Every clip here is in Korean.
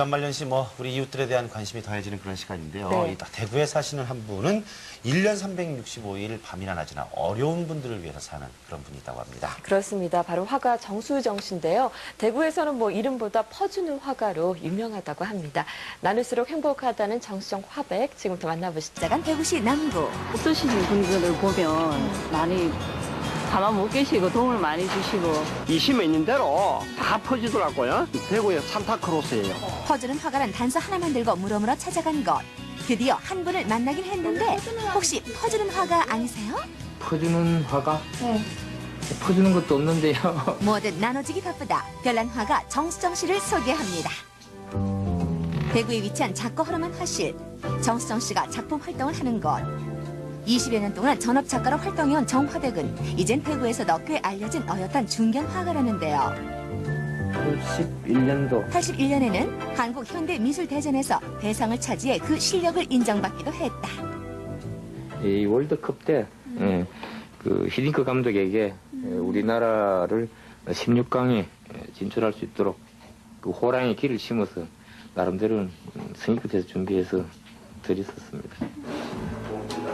연말연시 뭐 우리 이웃들에 대한 관심이 더해지는 그런 시간인데요. 네. 이 대구에 사시는 한 분은 1년 365일 밤이나 낮이나 어려운 분들을 위해서 사는 그런 분이 있다고 합니다. 그렇습니다. 바로 화가 정수정 씨인데요. 대구에서는 뭐 이름보다 퍼주는 화가로 유명하다고 합니다. 나눌수록 행복하다는 정수정 화백 지금부터 만나보시죠. 자간 대구시 남구 쓰시는 분들을 보면 많이 가만 못 계시고 도움을 많이 주시고 이심에 있는 대로 다 퍼지더라고요. 대구의 산타크로스예요. 퍼주는 화가란 단서 하나만 들고 물어물어 찾아간 곳 드디어 한 분을 만나긴 했는데 혹시 퍼주는 화가 아니세요? 퍼주는 화가? 퍼주는 것도 없는데요. 뭐든 나눠주기 바쁘다 별난 화가 정수정 씨를 소개합니다 대구에 위치한 작고 허름한 화실 정수정 씨가 작품 활동을 하는 곳 20여 년 동안 전업 작가로 활동해온 정화백은 이젠 대구에서도 꽤 알려진 어엿한 중견 화가라는데요 81년도 81년에는 한국 현대미술대전에서 대상을 차지해 그 실력을 인정받기도 했다. 이 월드컵 때, 예, 그 히딩크 감독에게 예, 우리나라를 16강에 진출할 수 있도록 그 호랑이 길을 심어서 나름대로 승리 끝에서 준비해서 드렸었습니다.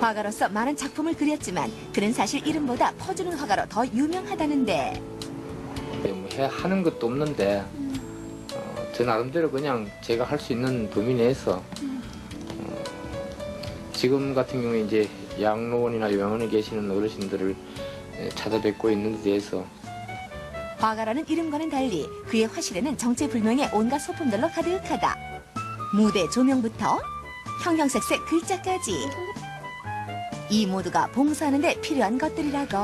화가로서 많은 작품을 그렸지만 그는 사실 이름보다 퍼주는 화가로 더 유명하다는데. 근데 뭐 해, 하는 것도 없는데 어, 제 나름대로 그냥 제가 할 수 있는 범위 내에서 어, 지금 같은 경우에 이제 양로원이나 요양원에 계시는 어르신들을 예, 찾아뵙고 있는 데 대해서. 화가라는 이름과는 달리 그의 화실에는 정체불명의 온갖 소품들로 가득하다. 무대 조명부터 형형색색 글자까지 이 모두가 봉사하는 데 필요한 것들이라고.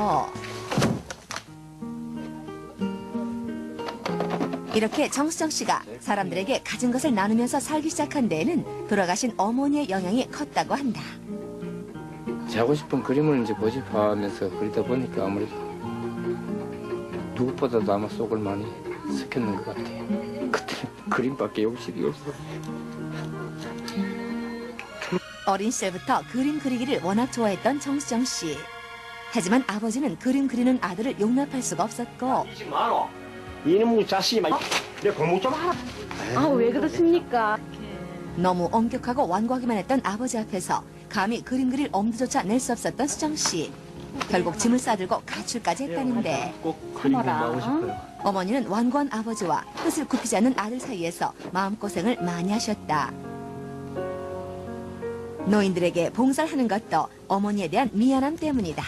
이렇게 정수정 씨가 사람들에게 가진 것을 나누면서 살기 시작한 데에는 돌아가신 어머니의 영향이 컸다고 한다. 제 하고 싶은 그림을 이제 모집하면서 그리다 보니까 아무래도 누구보다도 아마 속을 많이 썩혔는 것 같아요. 그때 그림밖에 욕심이 없어. 어린 시절부터 그림 그리기를 워낙 좋아했던 정수정 씨. 하지만 아버지는 그림 그리는 아들을 용납할 수가 없었고 이지 마라. 이놈의 자식이 막, 내 공부 좀 하라. 아 왜 그렇습니까? 너무 엄격하고 완고하기만 했던 아버지 앞에서 감히 그림 그릴 엄두조차 낼 수 없었던 수정 씨. 결국 짐을 싸들고 가출까지 했다는데 꼭 그림 공부하고 싶어요. 어머니는 완고한 아버지와 뜻을 굽히지 않는 아들 사이에서 마음고생을 많이 하셨다. 노인들에게 봉사를 하는 것도 어머니에 대한 미안함 때문이다.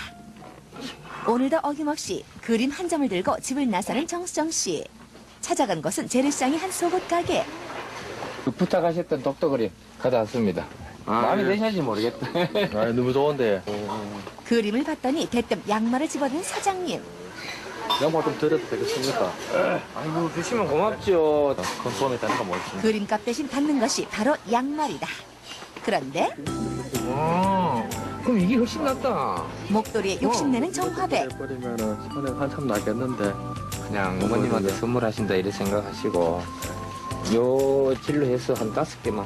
오늘도 어김없이 그림 한 점을 들고 집을 나서는 정수정 씨. 찾아간 곳은 재래시장의 한 속옷 가게. 그 부탁하셨던 독도 그림 가져왔습니다. 마음에 드실지 모르겠다. 아, 너무 좋은데. 그림을 봤더니 대뜸 양말을 집어든 사장님. 양말 좀 드려도 되겠습니까? 아이고 주시면 고맙죠. 큰 소음이 되는 거 뭐지? 그림값 대신 받는 것이 바로 양말이다. 그런데 아, 그럼 이게 훨씬 낫다. 목도리에 욕심내는 정화백. 버리면은 손에 한참 나겠는데. 그냥 어머님한테 선물하신다 이래 생각하시고 요 질로 해서 한 다섯 개만.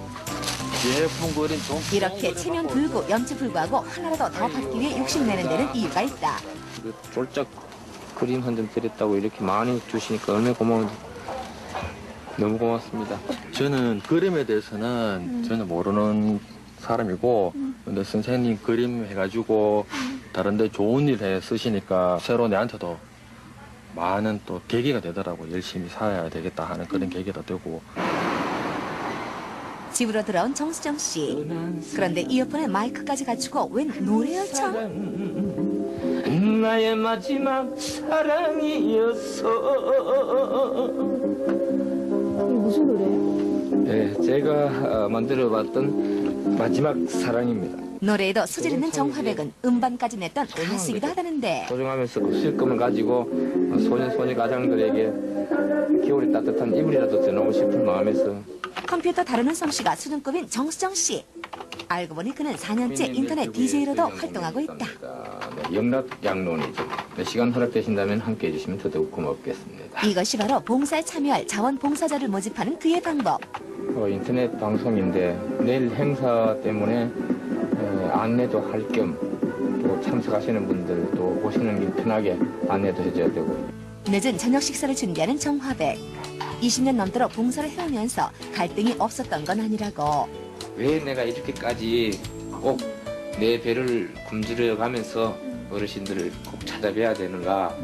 예쁜 그림 좀. 이렇게 체면 불구 염치 불구하고 하나라도 더 받기 위해 욕심내는 데는 이유가 있다. 그 쫄짝 그림 한 점 드렸다고 이렇게 많이 주시니까 얼마나 고마운지 너무 고맙습니다. 저는 그림에 대해서는 전혀 모르는 사람이고, 근데 선생님 그림 해가지고 다른데 좋은 일해 쓰시니까 새로 내한테도 많은 또 계기가 되더라고. 열심히 살아야 되겠다 하는 그런 계기가 되고. 집으로 돌아온 정수정 씨. 그런데 이어폰에 마이크까지 갖추고 웬 노래 요청? 나의 마지막 사랑이었어. 무슨 노래예요? 네, 제가 어, 만들어봤던 마지막 사랑입니다. 노래에도 소질 있는 정화백은 음반까지 냈던 가수이기도 하다는데 소중하면서 그 실금을 가지고 소년 소녀 가장들에게 겨울에 따뜻한 이불이라도 전하고 싶은 마음에서 컴퓨터 다루는 솜씨가 수준급인 정수정 씨. 알고 보니 그는 4년째 인터넷 DJ로도 활동하고 있다. 네, 영락 양론이죠. 네, 시간 허락되신다면 함께 해 주시면 더더욱 고맙겠습니다. 이것이 바로 봉사에 참여할 자원봉사자를 모집하는 그의 방법. 어, 인터넷 방송인데 내일 행사 때문에 에, 안내도 할 겸 또 참석하시는 분들 또 오시는 길 편하게 안내도 해줘야 되고 늦은 저녁 식사를 준비하는 정화백. 20년 넘도록 봉사를 해오면서 갈등이 없었던 건 아니라고. 왜 내가 이렇게까지 꼭 내 배를 굶주려 가면서 어르신들을 꼭 찾아뵈야 되는가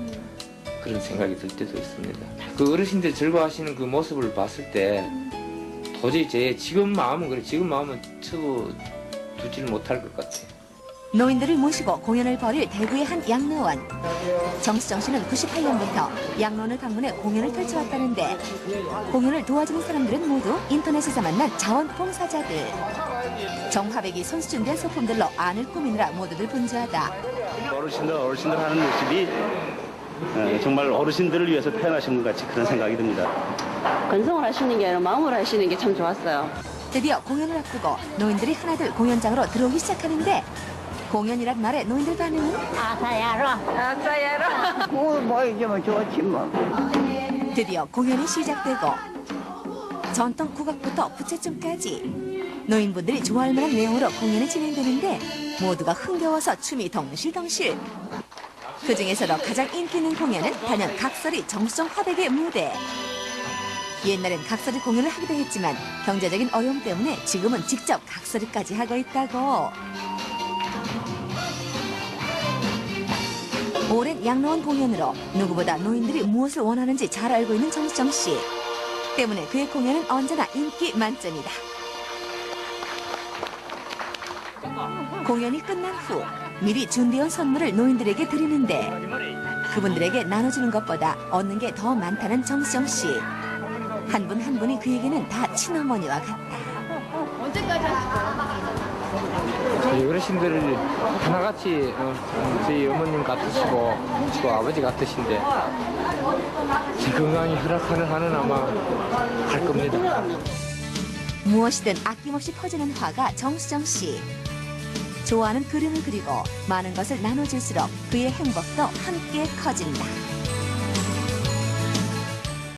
그런 생각이 들 때도 있습니다. 그 어르신들 즐거워하시는 그 모습을 봤을 때 도저히 제 지금 마음은 그래 지금 마음은 쳐도 두지를 못할 것 같아요. 노인들을 모시고 공연을 벌일 대구의 한 양로원. 정수정 씨는 98년부터 양로원을 방문해 공연을 펼쳐왔다는데 공연을 도와주는 사람들은 모두 인터넷에서 만난 자원봉사자들. 정화백이 손수 준비한 소품들로 안을 꾸미느라 모두들 분주하다. 어르신들 어르신들 하는 모습이 어, 정말 어르신들을 위해서 태어나신 것 같이 그런 생각이 듭니다. 건성을 하시는 게 아니라 마음으로 하시는 게 참 좋았어요. 드디어 공연을 앞두고 노인들이 하나둘 공연장으로 들어오기 시작하는데 공연이란 말에 노인들 반응은 뭐, 뭐, 이제면 좋지, 뭐. 드디어 공연이 시작되고 전통 국악부터 부채춤까지 노인분들이 좋아할 만한 내용으로 공연이 진행되는데 모두가 흥겨워서 춤이 덩실덩실 그 중에서도 가장 인기 있는 공연은 단연 각설이 정수정 화백의 무대 옛날엔 각설이 공연을 하기도 했지만 경제적인 어려움 때문에 지금은 직접 각설이까지 하고 있다고 오랜 양로원 공연으로 누구보다 노인들이 무엇을 원하는지 잘 알고 있는 정수정 씨. 때문에 그의 공연은 언제나 인기 만점이다. 공연이 끝난 후 미리 준비해온 선물을 노인들에게 드리는데 그분들에게 나눠주는 것보다 얻는 게 더 많다는 정수정 씨. 한 분 한 분이 그에게는 다 친어머니와 같다. 저희 어르신들을 하나같이 어, 저희 어머님 같으시고 또 아버지 같으신데 제 건강이 허락하는 한은 아마 갈 겁니다. 무엇이든 아낌없이 퍼지는 화가 정수정 씨. 좋아하는 그림을 그리고 많은 것을 나눠줄수록 그의 행복도 함께 커진다.